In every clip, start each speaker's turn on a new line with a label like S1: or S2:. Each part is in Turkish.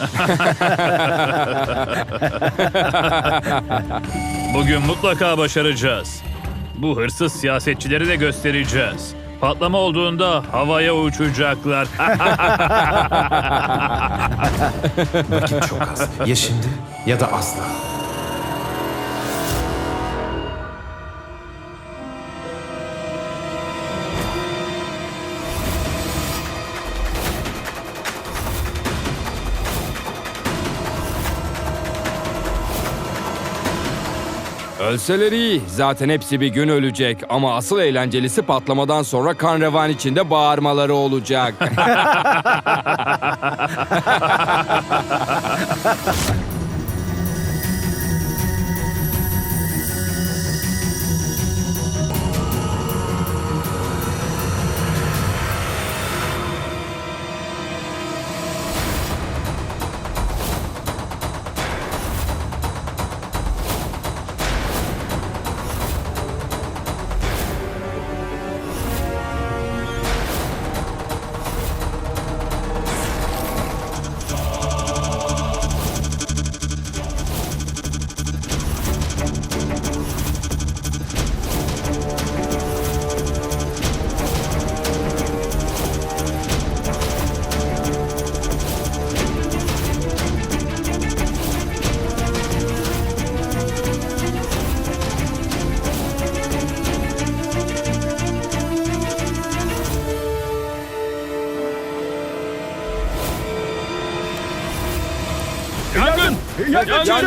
S1: Bugün mutlaka başaracağız. Bu hırsız siyasetçileri de göstereceğiz. Patlama olduğunda havaya uçacaklar.
S2: Vakit çok az. Ya şimdi ya da asla.
S3: Ölseler iyi. Zaten hepsi bir gün ölecek. Ama asıl eğlencelisi patlamadan sonra kan revan içinde bağırmaları olacak.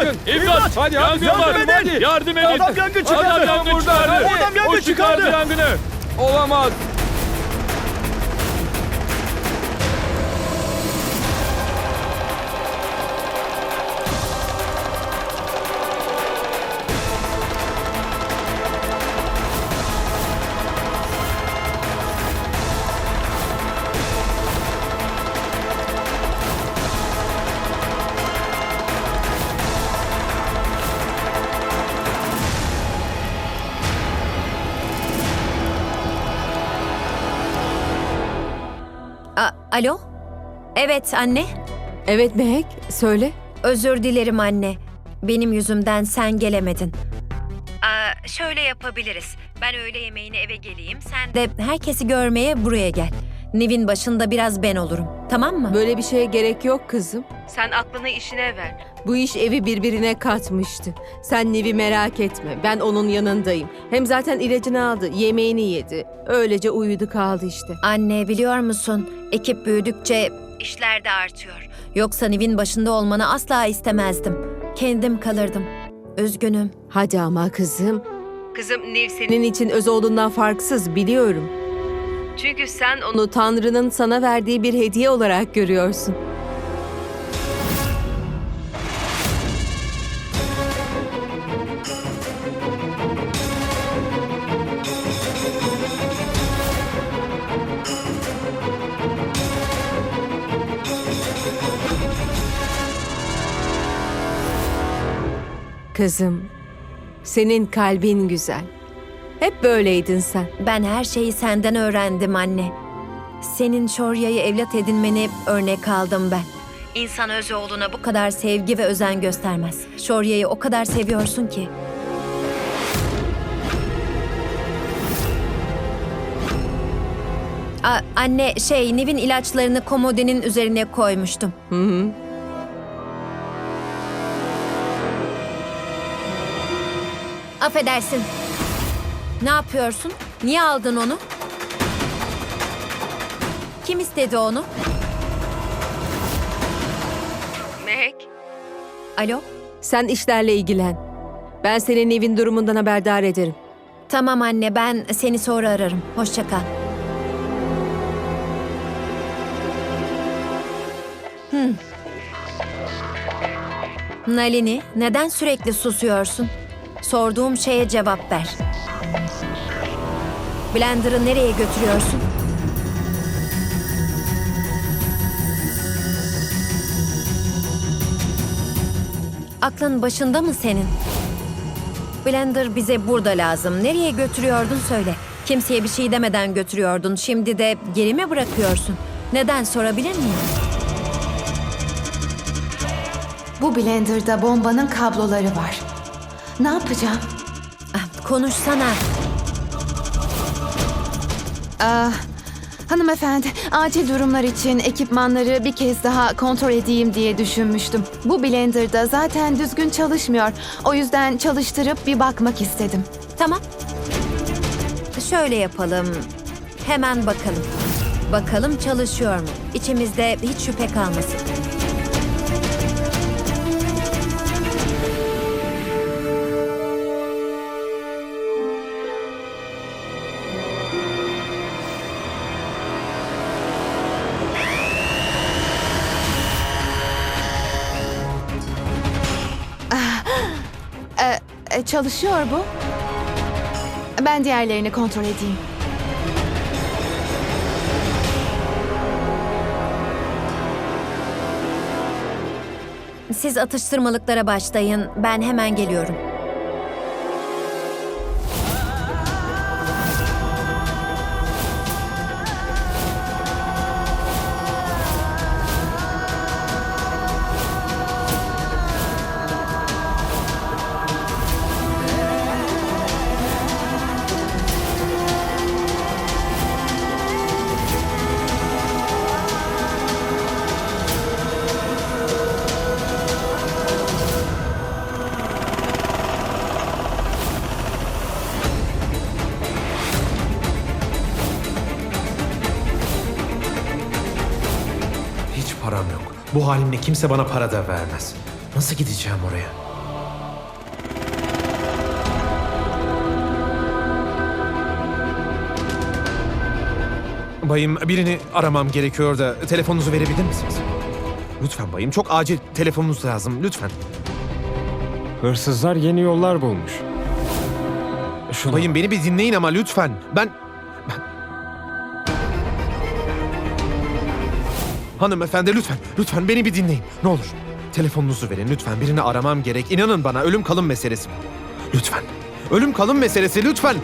S1: Yangın! İmdat!
S3: Hadi,
S1: Yangın
S3: yardım
S1: var!
S3: edin!
S1: Yardım edin!
S4: Adam yangın çıkardı!
S1: Adam yangın çıkardı!
S4: Adam yangın
S1: o çıkardı
S4: çıkardı!
S1: yangını!
S3: Olamaz.
S5: Alo? Evet anne.
S6: Evet Mehek, söyle.
S5: Özür dilerim anne. Benim yüzümden sen gelemedin. Aa, şöyle yapabiliriz. Ben öğle yemeğine eve geleyim. Sen de herkesi görmeye buraya gel. Nevin başında biraz ben olurum. Tamam mı?
S6: Böyle bir şeye gerek yok kızım.
S7: Sen aklını işine ver.
S6: Bu iş evi birbirine katmıştı. Sen Nevi merak etme. Ben onun yanındayım. Hem zaten ilacını aldı, yemeğini yedi. Öylece uyudu kaldı işte.
S5: Anne biliyor musun? Ekip büyüdükçe işler de artıyor. Yoksa Nevin başında olmanı asla istemezdim. Kendim kalırdım. Üzgünüm.
S6: Hadi ama kızım.
S7: Kızım Nil senin.
S6: İçin öz olduğundan farksız biliyorum.
S7: Çünkü sen Onu
S6: Tanrı'nın sana verdiği bir hediye olarak görüyorsun. Kızım, senin kalbin güzel. Hep böyleydin sen.
S5: Ben her şeyi senden öğrendim anne. Senin Şorya'yı evlat edinmeni örnek aldım ben. İnsan öz oğluna bu kadar sevgi ve özen göstermez. Şorya'yı o kadar seviyorsun ki. A- anne şey Nevin ilaçlarını komodenin üzerine koymuştum.
S6: Hı hı.
S5: Affedersin. Ne yapıyorsun? Niye aldın onu? Kim istedi onu?
S7: Mehek.
S5: Alo?
S6: Sen işlerle ilgilen. Ben senin evin durumundan haberdar ederim.
S5: Tamam anne ben seni sonra ararım. Hoşça kal. Hmm. Nalini neden sürekli susuyorsun? Sorduğum şeye cevap ver. Blender'ı nereye götürüyorsun? Aklın başında mı senin? Blender bize burada lazım. Nereye götürüyordun söyle. Kimseye bir şey demeden götürüyordun. Şimdi de geri mi bırakıyorsun? Neden sorabilir miyim?
S4: Bu blenderda bombanın kabloları var. Ne yapacağım?
S5: Ah, Konuşsana.
S4: Ah, hanımefendi, acil durumlar için ekipmanları bir kez daha kontrol edeyim diye düşünmüştüm. Bu blenderda zaten düzgün çalışmıyor. O yüzden çalıştırıp bir bakmak istedim.
S5: Tamam. Şöyle yapalım. Hemen bakalım. Bakalım çalışıyor mu? İçimizde hiç şüphe kalmasın.
S4: E, çalışıyor bu. Ben diğerlerini kontrol edeyim.
S5: Siz atıştırmalıklara başlayın. Ben hemen geliyorum.
S2: Bu halimle kimse bana para da vermez. Nasıl gideceğim oraya? Bayım birini aramam gerekiyor da telefonunuzu verebilir misiniz? Lütfen bayım çok acil telefonunuz lazım lütfen.
S8: Hırsızlar yeni yollar bulmuş. Şuna
S2: Bayım beni bir dinleyin ama lütfen. Ben... ben... Hanımefendi lütfen, lütfen beni bir dinleyin. Ne olur. Telefonunuzu verin lütfen. Birini aramam gerek. İnanın bana ölüm kalım meselesi. Lütfen. Ölüm kalım meselesi lütfen.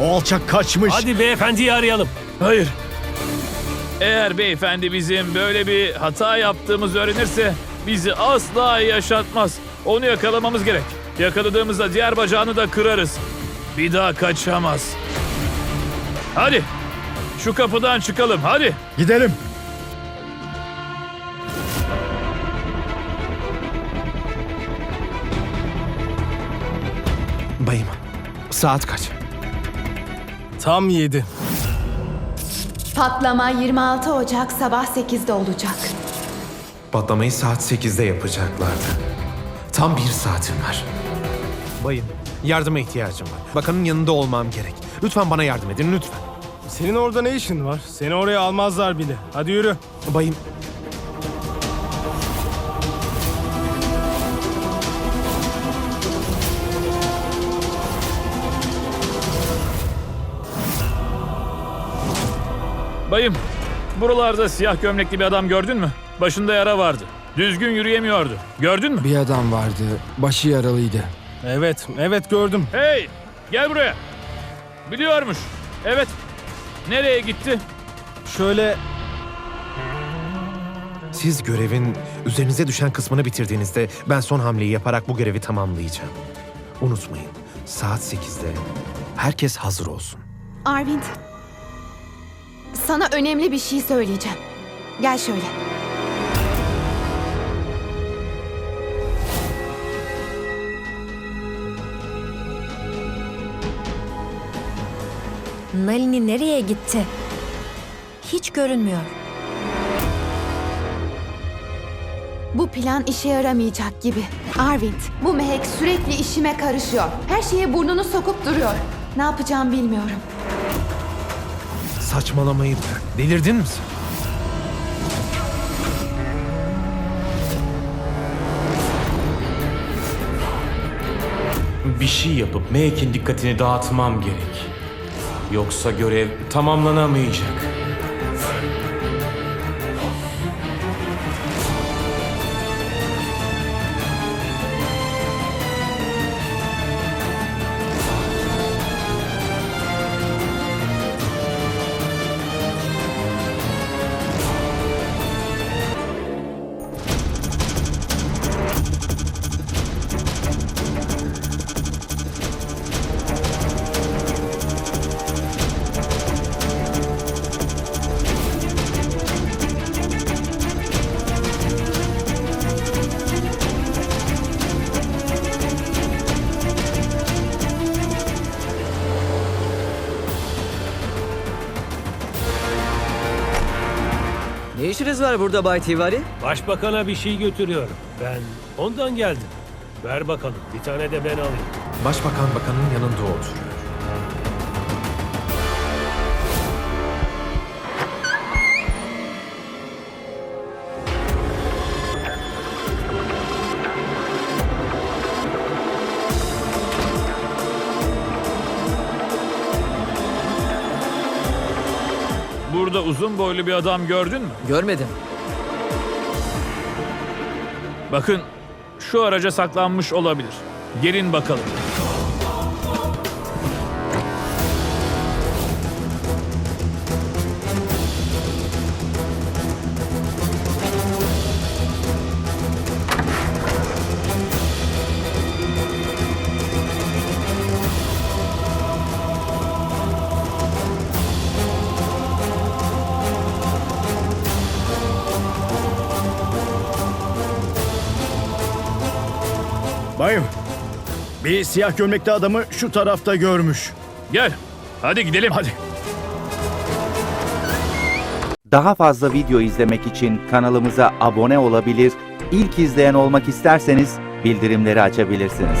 S8: o alçak kaçmış.
S1: Hadi beyefendiyi arayalım. Hayır. Eğer beyefendi bizim böyle bir hata yaptığımızı öğrenirse bizi asla yaşatmaz. Onu yakalamamız gerek. Yakaladığımızda diğer bacağını da kırarız. Bir daha kaçamaz. Hadi. Şu kapıdan çıkalım hadi.
S8: Gidelim.
S2: Bayım, saat kaç?
S8: Tam yedi.
S4: Patlama 26 Ocak sabah 8'de olacak.
S2: Patlamayı saat 8'de yapacaklardı. Tam bir saatim var. Bayım, yardıma ihtiyacım var. Bakanın yanında olmam gerek. Lütfen bana yardım edin, lütfen.
S8: Senin orada ne işin var? Seni oraya almazlar bile. Hadi yürü.
S2: Bayım,
S1: Bayım, buralarda siyah gömlekli bir adam gördün mü? Başında yara vardı. Düzgün yürüyemiyordu. Gördün mü?
S3: Bir adam vardı. Başı yaralıydı.
S8: Evet, evet gördüm.
S1: Hey, gel buraya. Biliyormuş. Evet. Nereye gitti?
S8: Şöyle
S2: siz görevin üzerinize düşen kısmını bitirdiğinizde ben son hamleyi yaparak bu görevi tamamlayacağım. Unutmayın, saat 8'de herkes hazır olsun.
S4: Arvind, sana önemli bir şey söyleyeceğim. Gel şöyle.
S5: Nalini nereye gitti? Hiç görünmüyor.
S4: Bu plan işe yaramayacak gibi. Arvind, bu mehek sürekli işime karışıyor. Her şeye burnunu sokup duruyor. Ne yapacağım bilmiyorum.
S2: Saçmalamayı bırak. Delirdin mi sen?
S9: Bir şey yapıp Mehek'in dikkatini dağıtmam gerek. Yoksa görev tamamlanamayacak.
S10: İşiniz var burada Bay Tivari?
S11: Başbakan'a bir şey götürüyorum. Ben ondan geldim. Ver bakalım. Bir tane de ben alayım.
S2: Başbakan bakanın yanında oturuyor.
S1: Burada uzun boylu bir adam gördün mü?
S10: Görmedim.
S1: Bakın şu araca saklanmış olabilir. Gelin bakalım.
S12: Bayım, bir siyah gömlekli adamı şu tarafta görmüş.
S1: Gel. Hadi gidelim. Hadi.
S13: Daha fazla video izlemek için kanalımıza abone olabilir, ilk izleyen olmak isterseniz bildirimleri açabilirsiniz.